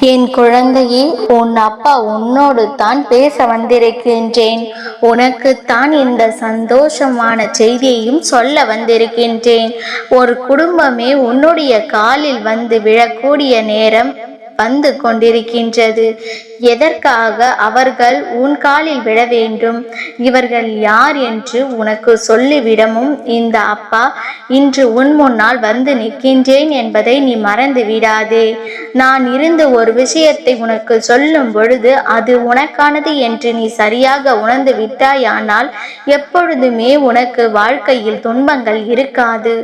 என் குழந்தையே உன் அப்பா உன்னோடு தான் பேச வந்திருக்கின்றேன். உனக்குத்தான் இந்த சந்தோஷமான செய்தியையும் சொல்ல வந்திருக்கின்றேன். ஒரு குடும்பமே உன்னுடைய காலில் வந்து விழக்கூடிய நேரம் வந்து கொண்டிருக்கின்றது. எதற்காக அவர்கள் உன் காலில் விழ வேண்டும்? இவர்கள் யார் என்று உனக்கு சொல்லிவிடமும் இந்த அப்பா இன்று உன் முன்னால் வந்து நிற்கின்றேன் என்பதை நீ மறந்து விடாதே. நான் இருந்து ஒரு விஷயத்தை உனக்கு சொல்லும் பொழுது அது உனக்கானது என்று நீ சரியாக உணர்ந்து விட்டாயானால் எப்பொழுதுமே உனக்கு வாழ்க்கையில் துன்பங்கள் இருக்காது.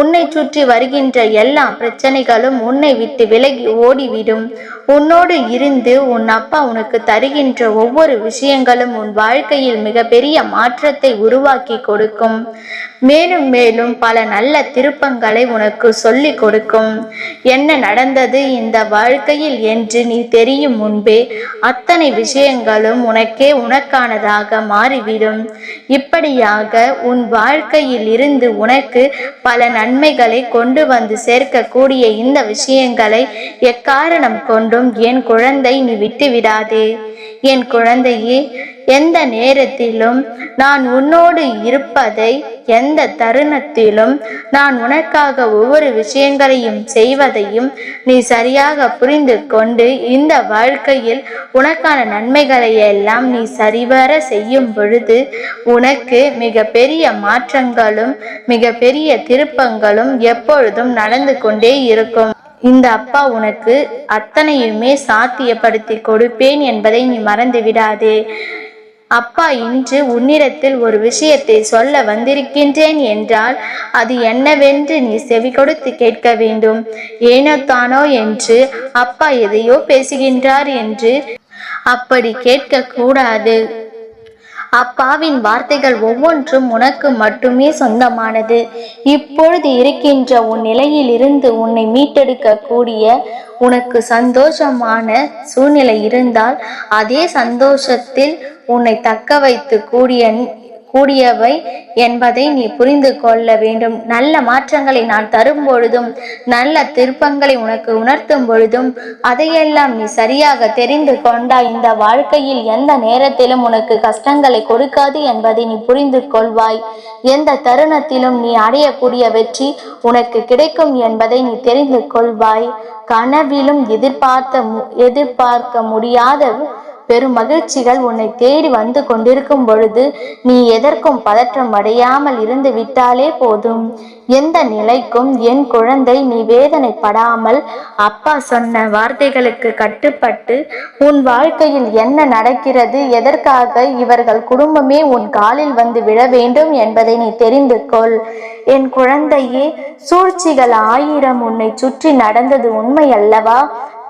உன்னை சுற்றி வருகின்ற எல்லா பிரச்சனைகளும் உன்னை விட்டு விலகி ஓடிவிடும். உன்னோடு இருந்து உன் அப்பா உனக்கு தருகின்ற ஒவ்வொரு விஷயங்களும் உன் வாழ்க்கையில் மிகப்பெரிய மாற்றத்தை உருவாக்கி கொடுக்கும். மேலும் மேலும் பல நல்ல திருப்பங்களை உனக்கு சொல்லிக் கொடுக்கும். என்ன நடந்தது இந்த வாழ்க்கையில் என்று நீ தெரியும் முன்பே அத்தனை விஷயங்களும் உனக்கே உனக்கானதாக மாறிவிடும். இப்படியாக உன் வாழ்க்கையில் இருந்து உனக்கு பல நன்மைகளை கொண்டு வந்து சேர்க்கக்கூடிய இந்த விஷயங்களை எக்காரணம் கொண்டும் என் குழந்தை நீ விட்டுவிடாதே. என் குழந்தையே எந்த நேரத்திலும் நான் உன்னோடு இருப்பதை எந்த தருணத்திலும் நான் உனக்காக ஒவ்வொரு விஷயங்களையும் செய்வதையும் நீ சரியாக புரிந்து கொண்டு இந்த வாழ்க்கையில் உனக்கான நன்மைகளை எல்லாம் நீ சரிவர செய்யும் பொழுது உனக்கு மிக பெரிய மாற்றங்களும் மிக பெரிய திருப்பங்களும் எப்பொழுதும் நடந்து கொண்டே இருக்கும். இந்த அப்பா உனக்கு அத்தனையுமே சாத்தியப்படுத்தி கொடுப்பேன் என்பதை நீ மறந்து விடாதே அப்பா இன்று உன்னிடத்தில் ஒரு விஷயத்தை சொல்ல வந்திருக்கின்றேன் என்றால் அது என்னவென்று நீ செவி கொடுத்து கேட்க வேண்டும். ஏனோ தானோ என்று அப்பா எதையோ பேசுகின்றார் என்று அப்படி கேட்க கூடாது அப்பாவின் வார்த்தைகள் ஒவ்வொன்றும் உனக்கு மட்டுமே சொந்தமானது. இப்பொழுது இருக்கின்ற உன் நிலையிலிருந்து உன்னை மீட்டெடுக்க கூடிய உனக்கு சந்தோஷமான சூழ்நிலை இருந்தால் அதே சந்தோஷத்தில் உன்னை தக்க வைத்து கூடிய கூடியவை என்பதை நீ புரிந்து கொள்ள வேண்டும். நல்ல மாற்றங்களை நான் தரும் பொழுதும் நல்ல திருப்பங்களை உனக்கு உணர்த்தும் பொழுதும் அதையெல்லாம் நீ சரியாக தெரிந்து கொண்டால் இந்த வாழ்க்கையில் எந்த நேரத்திலும் உனக்கு கஷ்டங்களை கொடுக்காது என்பதை நீ புரிந்து கொள்வாய். எந்த தருணத்திலும் நீ அடையக்கூடிய வெற்றி உனக்கு கிடைக்கும் என்பதை நீ தெரிந்து கொள்வாய். கனவிலும் எதிர்பார்த்த மு- எதிர்பார்க்க முடியாத பெரும் மகிழ்ச்சிகள் உன்னை தேடி வந்து கொண்டிருக்கும் பொழுது நீ எதற்கும் பதற்றம் அடையாமல் இருந்து விட்டாலே போதும். எந்த நிலைக்கும் என் குழந்தை நீ வேதனைப்படாமல் அப்பா சொன்ன வார்த்தைகளுக்கு கட்டுப்பட்டு உன் வாழ்க்கையில் என்ன நடக்கிறது எதற்காக இவர்கள் குடும்பமே உன் காலில் வந்து விழ வேண்டும் என்பதை நீ தெரிந்து கொள். என் குழந்தையே சூழ்ச்சிகள் ஆயிரம் உன்னை சுற்றி நடந்தது உண்மை அல்லவா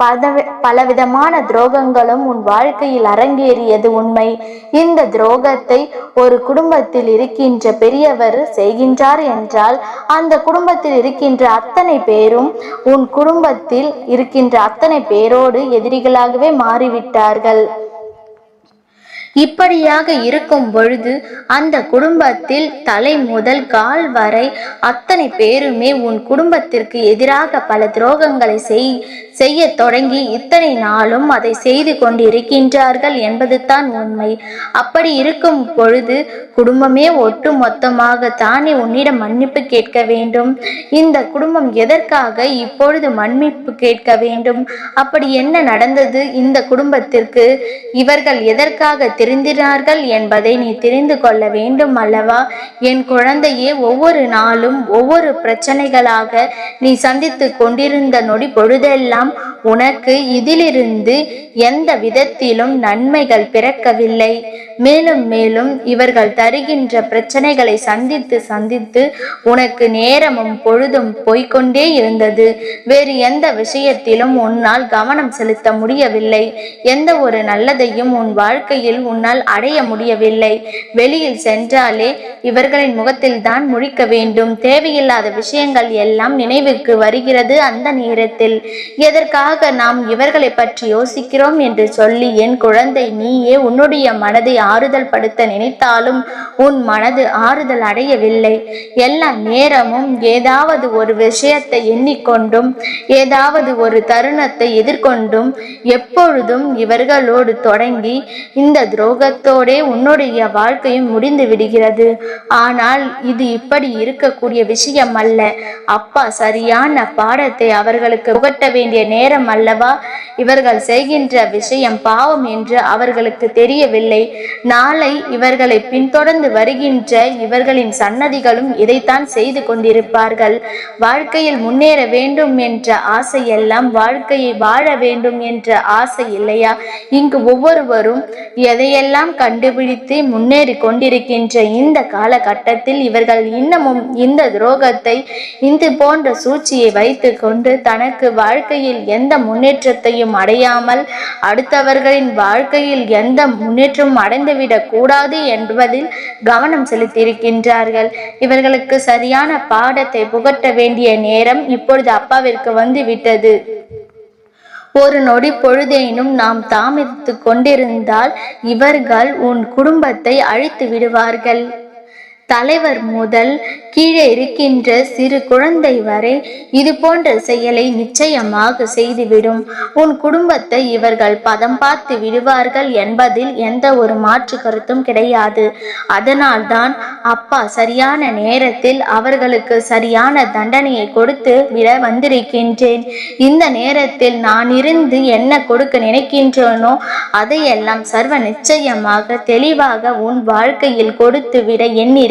பதவி பலவிதமான துரோகங்களும் உன் வாழ்க்கையில் அரங்கேறியது உண்மை. இந்த துரோகத்தை ஒரு குடும்பத்தில் இருக்கின்ற பெரியவர் செய்கின்றார் என்றால் அந்த குடும்பத்தில் இருக்கின்ற அத்தனை பேரும் உன் குடும்பத்தில் இருக்கின்ற அத்தனை பேரோடு எதிரிகளாகவே மாறிவிட்டார்கள். இப்படியாக இருக்கும் பொழுது அந்த குடும்பத்தில் தலை முதல் கால் வரை அத்தனை பேருமே உன் குடும்பத்திற்கு எதிராக பல துரோகங்களை செய் செய்ய தொடங்கி இத்தனை நாளும் அதை செய்து கொண்டிருக்கின்றார்கள் என்பது தான் உண்மை. அப்படி இருக்கும் பொழுது குடும்பமே ஒட்டு மொத்தமாக தானே உன்னிடம் மன்னிப்பு கேட்க வேண்டும். இந்த குடும்பம் எதற்காக இப்பொழுது மன்னிப்பு கேட்க வேண்டும்? அப்படி என்ன நடந்தது இந்த குடும்பத்திற்கு? இவர்கள் எதற்காக திருந்தினார்கள் என்பதை நீ தெரிந்து கொள்ள வேண்டும் அல்லவா? என் குழந்தையே ஒவ்வொரு நாளும் ஒவ்வொரு பிரச்சனைகளாக நீ சந்தித்து கொண்டிருந்த நொடி பொழுதெல்லாம் உனக்கு இதிலிருந்து எந்த விதத்திலும் நன்மைகள் பிறக்கவில்லை. மேலும் மேலும் இவர்கள் தருகின்ற பிரச்சனைகளை சந்தித்து சந்தித்து உனக்கு நேரமும் பொழுதும் போய்கொண்டே இருந்தது. வேறு எந்த விஷயத்திலும் உன்னால் கவனம் செலுத்த முடியவில்லை. எந்த ஒரு நல்லதையும் உன் வாழ்க்கையில் உன்னால் அடைய முடியவில்லை. வெளியில் சென்றாலே இவர்களின் முகத்தில் தான் முழிக்க வேண்டும். தேவையில்லாத விஷயங்கள் எல்லாம் நினைவுக்கு வருகிறது அந்த நேரத்தில். எதற்காக எதற்காக நாம் இவர்களை பற்றி யோசிக்கிறோம் என்று சொல்லி என் குழந்தை நீயே உன்னுடைய மனதை ஆறுதல் படுத்த நினைத்தாலும் உன் மனது ஆறுதல் அடையவில்லை. எல்லா நேரமும் ஏதாவது ஒரு விஷயத்தை எண்ணிக்கொண்டும் ஏதாவது ஒரு தருணத்தை எதிர்கொண்டும் எப்பொழுதும் இவர்களோடு தொடங்கி இந்த துரோகத்தோடே உன்னுடைய வாழ்க்கையும் முடிந்து விடுகிறது. ஆனால் இது இப்படி இருக்கக்கூடிய விஷயம் அல்ல அப்பா சரியான பாடத்தை அவர்களுக்கு புகட்ட வேண்டிய நேரம் அல்லவா இவர்கள் செய்கின்ற விஷயம் பாவம் என்று அவர்களுக்கு தெரியவில்லை. நாளை இவர்களை பின்தொடர்ந்து வருகின்ற இவர்களின் சன்னதிகளும் இதைத்தான் செய்து கொண்டிருப்பார்கள். வாழ்க்கையில் முன்னேற வேண்டும் என்ற ஆசை எல்லாம் வாழ்க்கையை வாழ வேண்டும் என்ற ஆசை இல்லையா? இங்கு ஒவ்வொருவரும் எதையெல்லாம் கண்டுபிடித்து முன்னேறி கொண்டிருக்கின்ற இந்த காலகட்டத்தில் இவர்கள் இன்னமும் இந்த துரோகத்தை இந்த போன்ற சூழ்ச்சியை வைத்து கொண்டு தனக்கு வாழ்க்கையில் எந்த முன்னேற்றத்தையும் அடையாமல் அடுத்தவர்களின் வாழ்க்கையில் எந்த முன்னேற்றமும் அடைந்துவிடக் கூடாது என்பதில் கவனம் செலுத்தியிருக்கின்றார்கள். இவர்களுக்கு சரியான பாடத்தை புகட்ட வேண்டிய நேரம் இப்பொழுது அப்பாவிற்கு வந்து விட்டது ஒரு நொடி பொழுதேனும் நாம் தாமதித்து கொண்டிருந்தால் இவர்கள் உன் குடும்பத்தை அழித்து விடுவார்கள். தலைவர் முதல் கீழே இருக்கின்ற சிறு குழந்தை வரை இது போன்ற செயலை நிச்சயமாக செய்துவிடும். உன் குடும்பத்தை இவர்கள் பதம் பார்த்து விடுவார்கள் என்பதில் எந்த ஒரு மாற்று கருத்தும் கிடையாது. அதனால்தான் அப்பா சரியான நேரத்தில் அவர்களுக்கு சரியான தண்டனையை கொடுத்து விட வந்திருக்கின்றேன். இந்த நேரத்தில் நான் இருந்து என்ன கொடுக்க நினைக்கின்றேனோ அதையெல்லாம் சர்வ நிச்சயமாக தெளிவாக உன் வாழ்க்கையில் கொடுத்து விட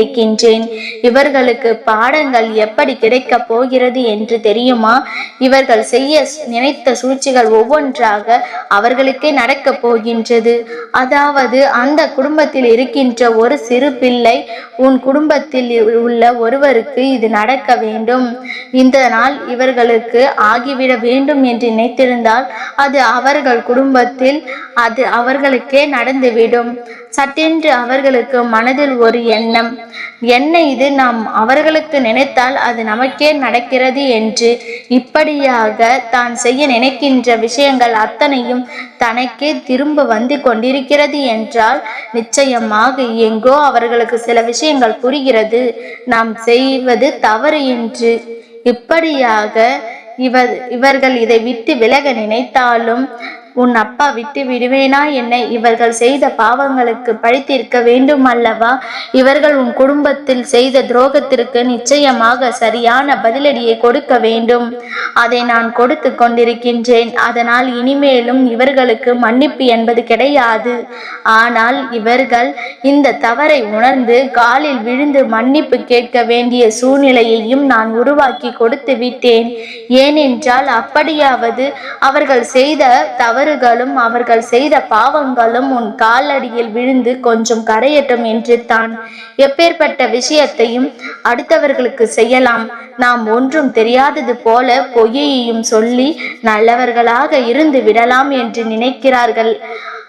இருக்கின்றேன். இவர்களுக்கு பாடங்கள் எப்படி கிடைக்கப் போகிறது என்று தெரியுமா? இவர்கள் செய்ய நினைத்த சூழ்ச்சிகள் ஒவ்வொன்றாக அவர்களுக்கே நடக்கப் போகின்றது. அதாவது அந்த குடும்பத்தில் இருக்கின்ற ஒரு சிறு பிள்ளை உன் குடும்பத்தில் உள்ள ஒருவருக்கு இது நடக்க வேண்டும். இந்த நாள் இவர்களுக்கு ஆகிவிட வேண்டும் என்று நினைத்திருந்தால் அது அவர்கள் குடும்பத்தில் அது அவர்களுக்கே நடந்துவிடும். சட்டென்று அவர்களுக்கு மனதில் ஒரு எண்ணம் என்ன இது? நாம் அவர்களுக்கு நினைத்தால் அது நமக்கே நடக்கிறது என்று. இப்படியாக தான் செய்ய நினைக்கின்ற விஷயங்கள் அத்தனையும் தனக்கே திரும்ப வந்து கொண்டிருக்கிறது என்றால் நிச்சயமாக எங்கோ அவர்களுக்கு சில விஷயங்கள் புரிகிறது. நாம் செய்வது தவறு என்று. இப்படியாக இவர் இவர்கள் இதை விட்டு விலக நினைத்தாலும் உன் அப்பா விட்டு விடுவேனா என்னை இவர்கள் செய்த பாவங்களுக்கு பழித்திருக்க வேண்டும் அல்லவா இவர்கள் உன் குடும்பத்தில் செய்த துரோகத்திற்கு நிச்சயமாக சரியான பதிலடியை கொடுக்க வேண்டும். அதை நான் கொடுத்து கொண்டிருக்கின்றேன். அதனால் இனிமேலும் இவர்களுக்கு மன்னிப்பு என்பது கிடையாது. ஆனால் இவர்கள் இந்த தவறை உணர்ந்து காலில் விழுந்து மன்னிப்பு கேட்க வேண்டிய சூழ்நிலையையும் நான் உருவாக்கி கொடுத்து விட்டேன். ஏனென்றால் அப்படியாவது அவர்கள் செய்த தவறு தவறுகளும் அவர்கள் செய்த பாவங்களும் உன் காலடியில் விழுந்து கொஞ்சம் கரையட்டும் என்று தான் எப்பேற்பட்ட விஷயத்தையும் அடுத்தவர்களுக்கு செய்யலாம். நாம் ஒன்றும் தெரியாதது போல பொய்யையும் சொல்லி நல்லவர்களாக இருந்து விடலாம் என்று நினைக்கிறார்கள்.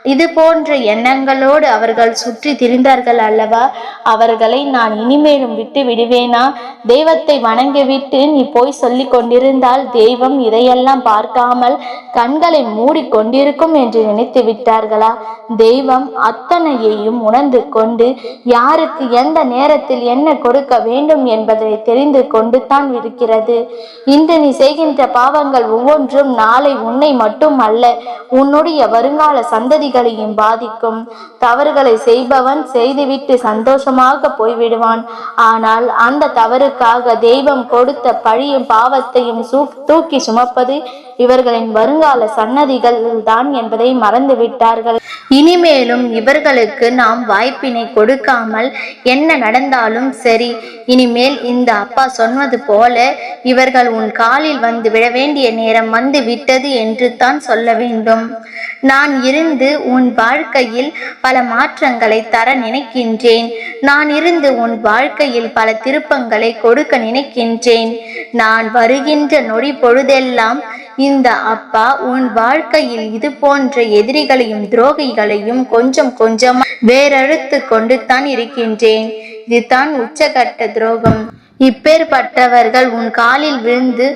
இது போன்ற எண்ணங்களோடு அவர்கள் சுற்றி திரிந்தார்கள் அல்லவா? அவர்களை நான் இனிமேலும் விட்டு விடுவேனா? தெய்வத்தை வணங்கிவிட்டு நீ போய் சொல்லி கொண்டிருந்தால் தெய்வம் இதையெல்லாம் பார்க்காமல் கண்களை மூடி கொண்டிருக்கும் என்று நினைத்து விட்டார்களா? தெய்வம் அத்தனையையும் உணர்ந்து கொண்டு யாருக்கு எந்த நேரத்தில் என்ன கொடுக்க வேண்டும் என்பதை தெரிந்து கொண்டு தான் இருக்கிறது. இன்று நீ செய்கின்ற பாவங்கள் ஒவ்வொன்றும் நாளை உன்னை மட்டும் அல்ல உன்னுடைய வருங்கால சந்ததிகளையும் பாதிக்கும். தவறுகளை செய்பவன் செய்துவிட்டு சந்தோஷமாக போய்விடுவான். ஆனால் அந்த தவறுக்காக தெய்வம் கொடுத்த பழியும் பாவத்தையும் சூ- தூக்கி சுமப்பது இவர்களின் வருங்கால சன்னதிகள் தான் என்பதை மறந்து விட்டார்கள் இனிமேலும் இவர்களுக்கு நாம் வாய்ப்பினை கொடுக்காமல் என்ன நடந்தாலும் சரி இனிமேல் இந்த அப்பா சொன்னது போல இவர்கள் உன் காலில் வந்து விழ வேண்டிய நேரம் வந்து விட்டது என்று தான் சொல்ல வேண்டும். நான் இருந்து உன் வாழ்க்கையில் பல மாற்றங்களை தர நினைக்கின்றேன். நான் இருந்து உன் வாழ்க்கையில் பல திருப்பங்களை கொடுக்க நினைக்கின்றேன். நான் வருகின்ற நொடி பொழுதெல்லாம் இந்த அப்பா உன் வாழ்க்கையில் இது போன்ற எதிரிகளையும் துரோகிகளையும் கொஞ்சம் கொஞ்சமா வேறறுத்து கொண்டு தான் இருக்கின்றேன். இதுதான் உச்சகட்ட துரோகம். இப்பேற்பட்டவர்கள் உன் காலில் விழுந்து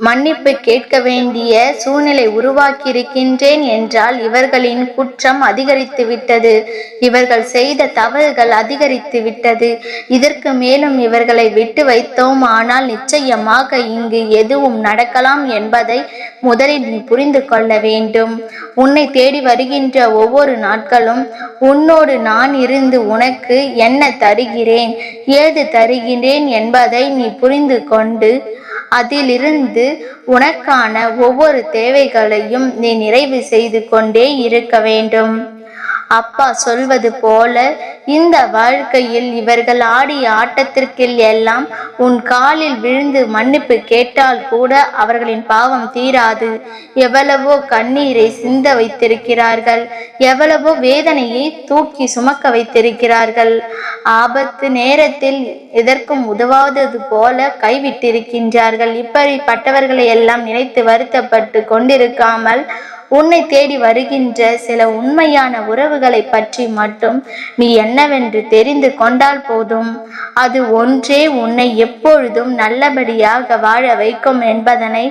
மன்னிப்பு கேட்க வேண்டிய சூழ்நிலை உருவாக்கியிருக்கின்றேன் என்றால் இவர்களின் குற்றம் அதிகரித்து விட்டது. இவர்கள் செய்த தவறுகள் அதிகரித்து விட்டது. இதற்கு மேலும் இவர்களை விட்டு வைத்தோம். ஆனால் நிச்சயமாக இங்கு எதுவும் நடக்கலாம் என்பதை முதலில் நீ புரிந்து கொள்ள வேண்டும். உன்னை தேடி வருகின்ற ஒவ்வொரு நாட்களும் உன்னோடு நான் இருந்து உனக்கு என்ன தருகிறேன் ஏது தருகிறேன் என்பதை நீ புரிந்து கொண்டு அதிலிருந்து உனக்கான ஒவ்வொரு தேவைகளையும் நீ நிறைவு செய்து கொண்டே இருக்க வேண்டும். அப்பா சொல்வது போல இந்த வாழ்க்கையில் இவர்கள் ஆடிய ஆட்டத்திற்கில் எல்லாம் உன் காலில் விழுந்து மன்னிப்பு கேட்டால் கூட அவர்களின் பாவம் தீராது. எவ்வளவோ கண்ணீரை சிந்த வைத்திருக்கிறார்கள். எவ்வளவோ வேதனையை தூக்கி சுமக்க வைத்திருக்கிறார்கள். ஆபத்து நேரத்தில் எதற்கும் உதவாதது போல கைவிட்டிருக்கின்றார்கள். இப்படிப்பட்டவர்களை எல்லாம் நினைத்து வருத்தப்பட்டு கொண்டிருக்காமல் உன்னை தேடி வருகின்ற சில உண்மையான உறவுகளை பற்றி மட்டும் நீ என்னவென்று தெரிந்து கொண்டால் போதும். அது ஒன்றே உன்னை எப்பொழுதும் நல்லபடியாக வாழ வைக்கும் என்பதனை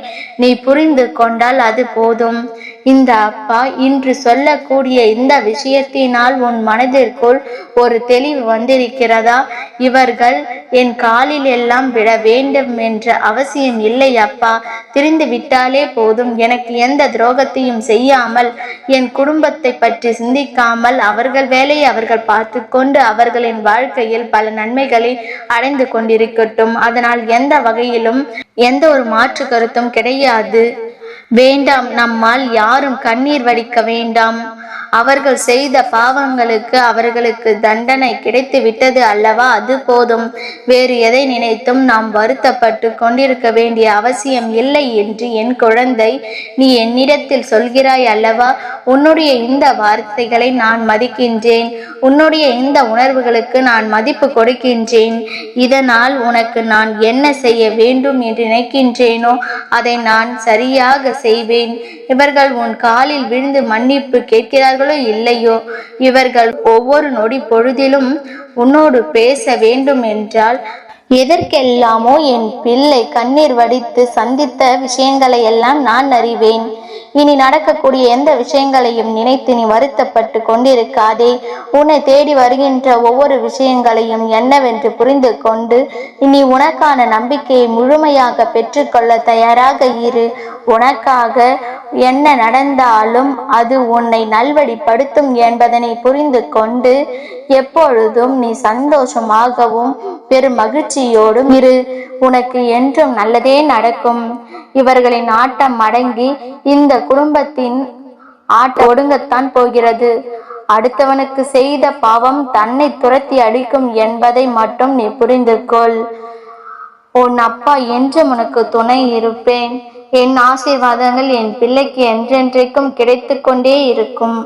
நீ புரிந்து கொண்டால் அது போதும். இந்த அப்பா இன்று சொல்லக்கூடிய இந்த விஷயத்தினால் உன் மனதிற்குள் ஒரு தெளிவு வந்திருக்கிறதா? இவர்கள் என் காலில் எல்லாம் விட வேண்டும் என்ற அவசியம் இல்லை அப்பா. திரிந்து விட்டாலே போதும். எனக்கு எந்த துரோகத்தையும் செய்யாமல் என் குடும்பத்தை பற்றி சிந்திக்காமல் அவர்கள் வேலையை அவர்கள் பார்த்து கொண்டு அவர்களின் வாழ்க்கையில் பல நன்மைகளை அடைந்து கொண்டிருக்கட்டும். அதனால் எந்த வகையிலும் எந்த ஒரு மாற்று கருத்தும் கிடையாது. வேண்டாம் நம்மால் யாரும் கண்ணீர் வடிக்க வேண்டாம். அவர்கள் செய்த பாவங்களுக்கு அவர்களுக்கு தண்டனை கிடைத்து விட்டது அல்லவா? அது போதும். வேறு எதை நினைத்தும் நாம் வருத்தப்பட்டு கொண்டிருக்க வேண்டிய அவசியம் இல்லை என்று என் குழந்தை நீ என்னிடத்தில் சொல்கிறாய் அல்லவா? உன்னுடைய இந்த வார்த்தைகளை நான் மதிக்கின்றேன். உன்னுடைய இந்த உணர்வுகளுக்கு நான் மதிப்பு கொடுக்கின்றேன். இதனால் உனக்கு நான் என்ன செய்ய வேண்டும் என்று நினைக்கின்றேனோ அதை நான் சரியாக செய்வேன். இவர்கள் உன் காலில் விழுந்து மன்னிப்பு கேட்கிறார்களோ இல்லையோ? இவர்கள் ஒவ்வொரு நொடி பொழுதிலும் உன்னோடு பேச வேண்டும் என்றால் எதற்கெல்லாமோ என் பிள்ளை கண்ணீர் வடித்து சந்தித்த விஷயங்களை எல்லாம் நான் அறிவேன். இனி நடக்கக்கூடிய எந்த விஷயங்களையும் நினைத்து நீ வருத்தப்பட்டு கொண்டிருக்காதே. உன்னை தேடி வருகின்ற ஒவ்வொரு விஷயங்களையும் என்னவென்று புரிந்து கொண்டு இனி உனக்கான நம்பிக்கையை முழுமையாக பெற்றுக்கொள்ள தயாராக இரு. உனக்காக என்ன நடந்தாலும் அது உன்னை நல்வழிப்படுத்தும் என்பதனை புரிந்து கொண்டு எப்பொழுதும் நீ சந்தோஷமாகவும் பெரும் மகிழ்ச்சியோடும் இரு. உனக்கு என்றும் நல்லதே நடக்கும். இவர்களின் ஆட்டம் அடங்கி இந்த குடும்பத்தின் ஆட்ட ஒடுங்கத்தான் போகிறது. அடுத்தவனுக்கு செய்த பாவம் தன்னை துரத்தி அடிக்கும் என்பதை மட்டும் நீ புரிந்து கொள் உன் அப்பா என்றும் உனக்கு துணை இருப்பேன். என் ஆசீர்வாதங்கள் என் பிள்ளைக்கு என்றென்றைக்கும் கிடைத்து கொண்டே இருக்கும்.